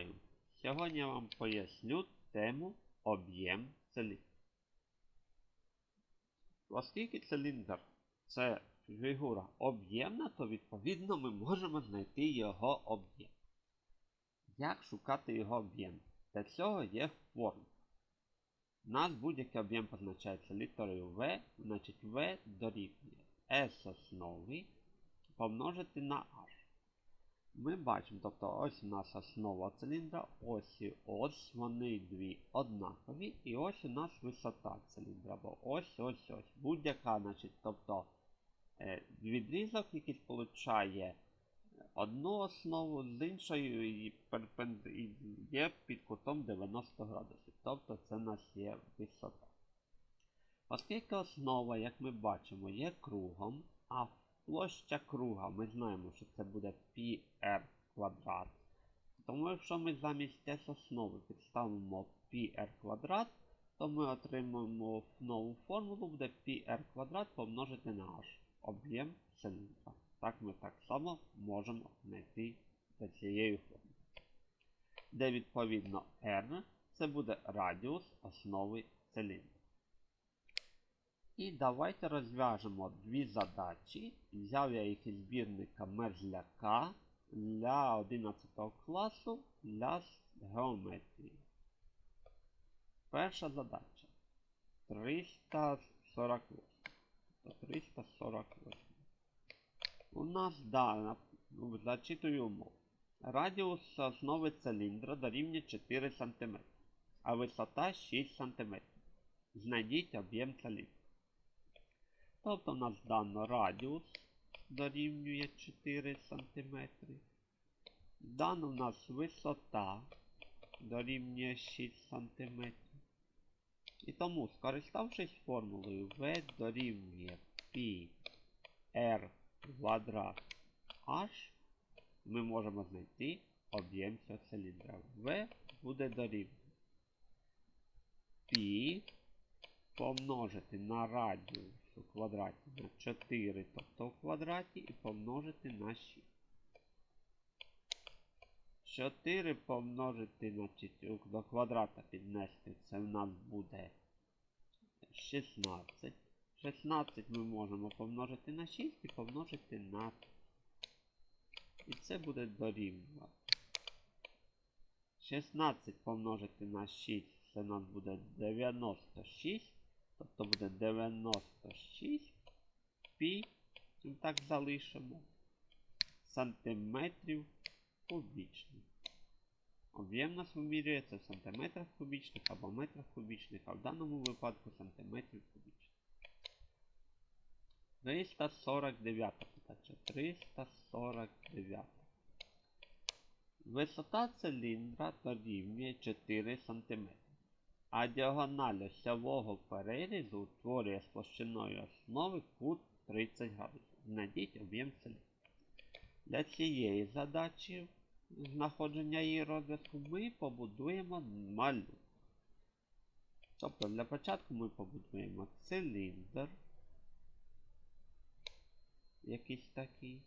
Вітаю! Сьогодні я вам поясню тему об'єм циліндру. Оскільки циліндр це фігура об'ємна, то відповідно ми можемо знайти його об'єм. Як шукати його об'єм? Для цього є формула. У нас будь-який об'єм позначається літерою V, значить V дорівнює S основи помножити на H. Ми бачимо, тобто ось у нас основа циліндра, ось ось, вони дві однакові, і ось у нас висота циліндра, бо ось ось ось. Будь-яка, значить, тобто е, відрізок, який сполучає одну основу з іншою і є під кутом 90 градусів. Тобто це у нас є висота. Оскільки основа, як ми бачимо, є кругом, а площа круга, ми знаємо, що це буде πr квадрат. Тому якщо ми замість s основи підставимо πr квадрат, то ми отримаємо нову формулу, буде πr квадрат помножити на h об'єм циліндра. Так ми так само можемо знайти за цією формулою. Де відповідно r це буде радіус основи циліндра. І давайте розв'яжемо дві задачі. Взяв я їх із збірника Мерзляка для 11 класу для геометрії. Перша задача 348. Тобто 348. У нас дана, ну, зачитую умову. Радіус основи циліндра дорівнює 4 см, а висота 6 см. Знайдіть об'єм циліндра. Тобто нас дано радіус дорівнює 4 см. Дано у нас висота дорівнює 6 см. І тому, скориставшись формулою V дорівнює π r квадрат h, ми можемо знайти об'єм цього циліндра. V буде дорівнює π помножити на радіус у квадраті на 4, тобто в квадраті, і помножити на 6. 4 помножити на 4 до квадрата піднести, це в нас буде 16. 16 ми можемо помножити на 6 і помножити на 3. І це буде дорівнювати. 16 помножити на 6, це у нас буде 96. Тобто буде 96 пі, так залишимо, сантиметрів кубічних. Об'єм нас вимірюється в сантиметрах кубічних або метрах кубічних, а в даному випадку сантиметрів кубічних. 349 задача. 349. Висота циліндра дорівнює 4 см а діагональ осьового перерізу утворює з площиною основи кут 30 градусів. Знайдіть об'єм циліндра. Для цієї задачі знаходження її розв'язку ми побудуємо малюнок. Тобто для початку ми побудуємо циліндр. Якийсь такий.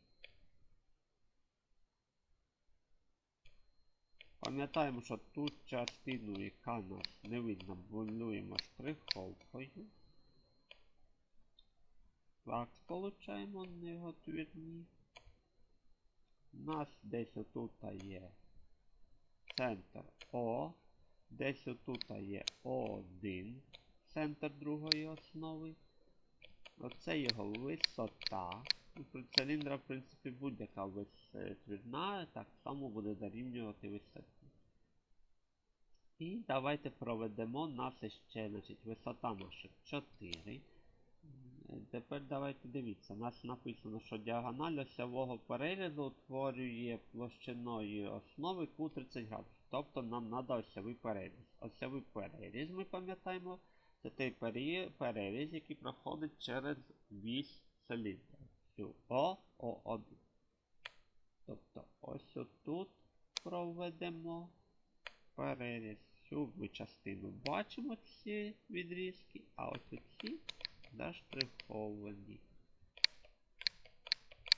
Пам'ятаємо, що ту частину, яка нас не видно, малюємо штриховкою. Так, получаємо неготвірні. У нас десь отут є центр О, десь отут є О1, центр другої основи. Оце його висота. Циліндра, в принципі, будь-яка висотна, так само буде дорівнювати висоті. І давайте проведемо нас ще, значить, висота наша 4. Тепер давайте дивіться, у нас написано, що діагональ осьового перерізу утворює площиною основи кут 30 градусів. Тобто нам треба осьовий переріз. Осьовий переріз, ми пам'ятаємо, це той переріз, який проходить через вісь циліндра. О, О1. Тобто ось отут проведемо переріз. Цю частину бачимо ці відрізки, а ось оці заштриховані.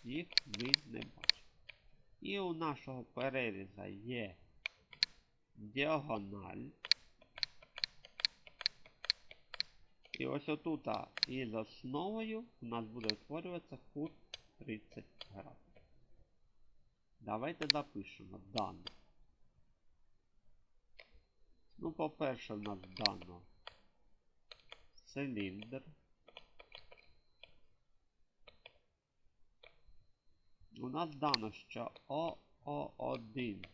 Їх ми не бачимо. І у нашого переріза є діагональ. І ось отут із основою у нас буде утворюватися кут 30 градусів. Давайте запишемо дане. Ну, по-перше, у нас дано циліндр. У нас дано, що ОО1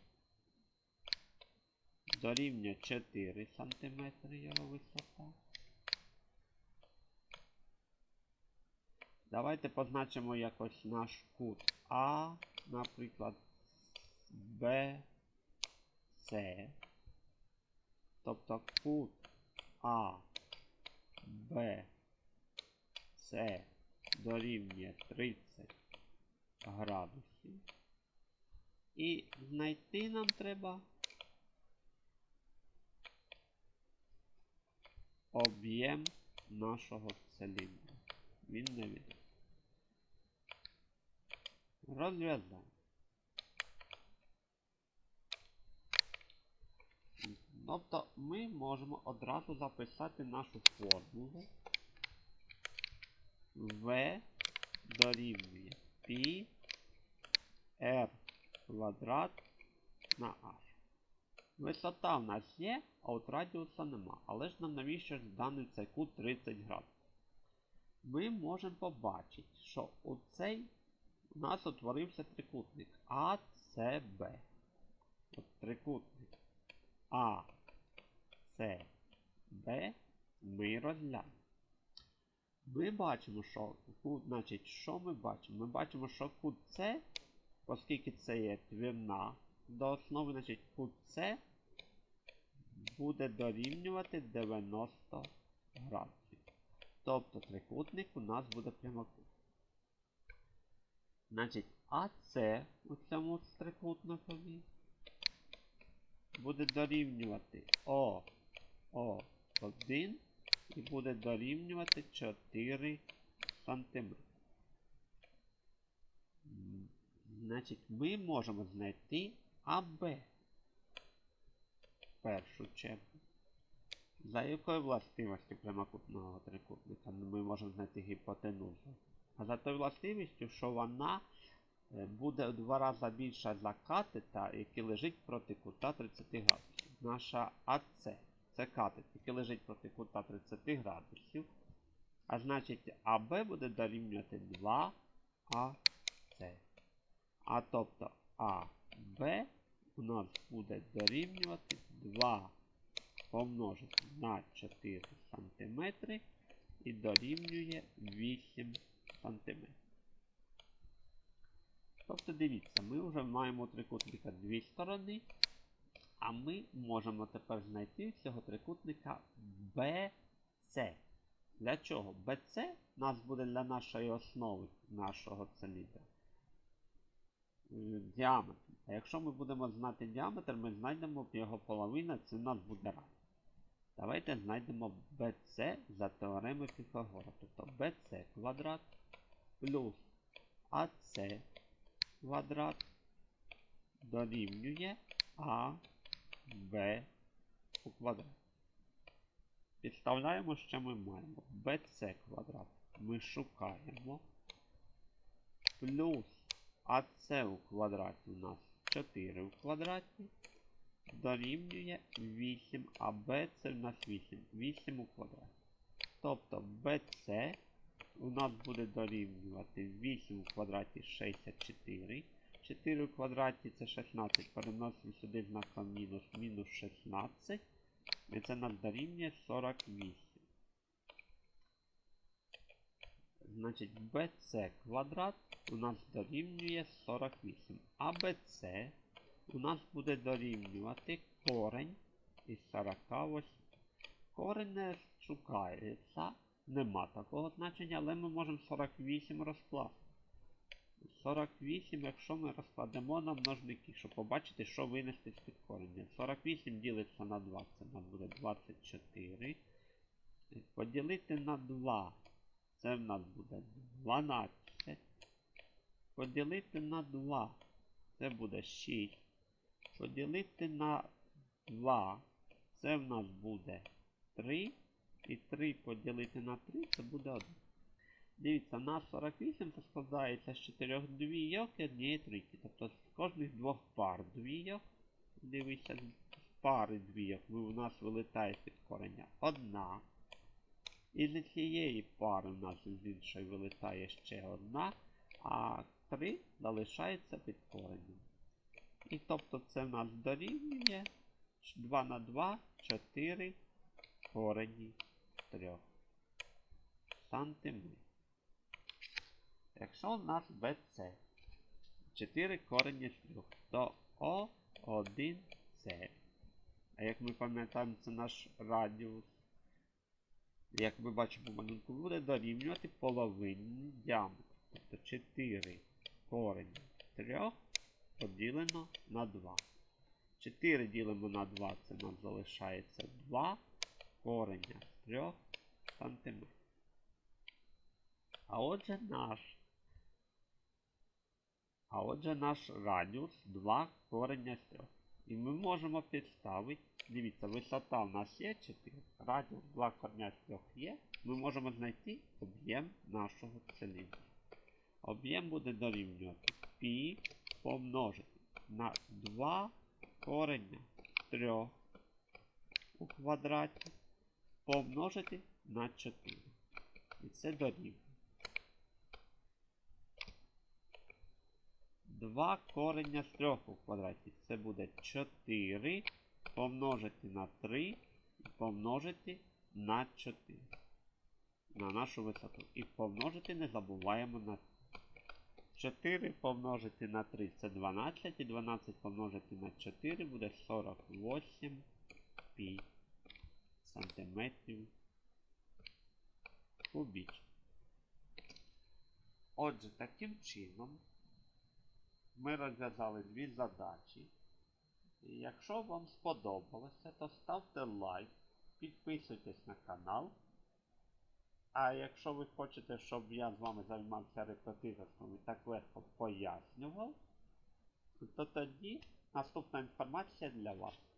дорівнює 4 см його висота. Давайте позначимо якось наш кут А, наприклад, Б, С. Тобто кут А, Б, С дорівнює 30 градусів. І знайти нам треба об'єм нашого циліндра. Він не відомий. Тобто ми можемо одразу записати нашу формулу V дорівнює π r квадрат на h. Висота в нас є, а от радіуса нема. Але ж нам навіщо ж даний цей кут 30 градусів? Ми можемо побачити, що у цей у нас утворився трикутник АЦБ. Трикутник АЦБ ми розглянемо. Ми бачимо, що кут, значить, що ми бачимо? Ми бачимо, що кут С, оскільки це є твірна до основи, значить кут С буде дорівнювати 90 градусів. Тобто трикутник у нас буде прямокутний. Значить, АС у цьому трикутникові буде дорівнювати О, О1 і буде дорівнювати 4 см. Значить, ми можемо знайти АБ першу чергу. За якою властивістю прямокутного трикутника ми можемо знайти гіпотенузу? А за тою властивістю, що вона буде в два рази більша за катета, який лежить проти кута 30 градусів. Наша АЦ це катет, який лежить проти кута 30 градусів. А значить АБ буде дорівнювати 2АЦ. А тобто АБ у нас буде дорівнювати 2 помножити на 4 см і дорівнює 8 см. Тобто дивіться, ми вже маємо трикутника дві сторони, а ми можемо тепер знайти цього трикутника BC. Для чого? BC нас буде для нашої основи нашого циліндра. Діаметр. А якщо ми будемо знати діаметр, ми знайдемо його половина, це у нас буде радіус. Давайте знайдемо BC за теоремою Піфагора. Тобто BC квадрат плюс AC квадрат дорівнює А, Б у квадрат. Підставляємо, що ми маємо. BC квадрат ми шукаємо. Плюс АС у квадраті у нас 4 у квадраті. Дорівнює 8, а Б це у нас 8. 8 у квадраті. Тобто BC у нас буде дорівнювати 8 у квадраті 64. 4 у квадраті це 16. Переносимо сюди знаком мінус мінус 16. І це нас дорівнює 48. Значить, BC квадрат у нас дорівнює 48. А BC у нас буде дорівнювати корень із 48. Корень не шукається. Нема такого значення, але ми можемо 48 розкласти. 48, якщо ми розкладемо на множники, щоб побачити, що винести з під корення. 48 ділиться на 2, це нам буде 24. Поділити на 2, це в нас буде 12. Поділити на 2, це буде 6. Поділити на 2. Це в нас буде 3. І 3 поділити на 3 це буде 1. Дивіться, на 48 це складається з 4 двійок і однієї трійки. Тобто з кожних двох пар двійок. Дивіться, з пари двійок у нас вилітає під корення одна. І з цієї пари у нас з іншої вилітає ще одна, а 3 залишається під коренем. І тобто це в нас дорівнює 2 на 2, 4 корені 3 сантиметрів. Якщо у нас BC 4 корені з 3, то О1С. А як ми пам'ятаємо, це наш радіус. Як ми бачимо малюнку, буде дорівнювати половині діаметру. Тобто 4 корені 3 поділено на 2. 4 ділимо на 2, це нам залишається 2 кореня з 3 см. А отже наш. А отже наш радіус 2 кореня з 3. І ми можемо підставити. Дивіться, висота у нас є 4, радіус 2 кореня з 3 є. Ми можемо знайти об'єм нашого циліндру. Об'єм буде дорівнювати π помножити на 2 корення з 3 у квадраті помножити на 4. І це дорівнює. 2 корення з 3 у квадраті. Це буде 4 помножити на 3 і помножити на 4. На нашу висоту. І помножити не забуваємо на 4 помножити на 3 це 12. І 12 помножити на 4 буде 48 пі сантиметрів кубічних. Отже, таким чином ми розв'язали дві задачі. Якщо вам сподобалося, то ставте лайк, підписуйтесь на канал. А якщо ви хочете, щоб я з вами займався репетиторством і так легко пояснював, то тоді наступна інформація для вас.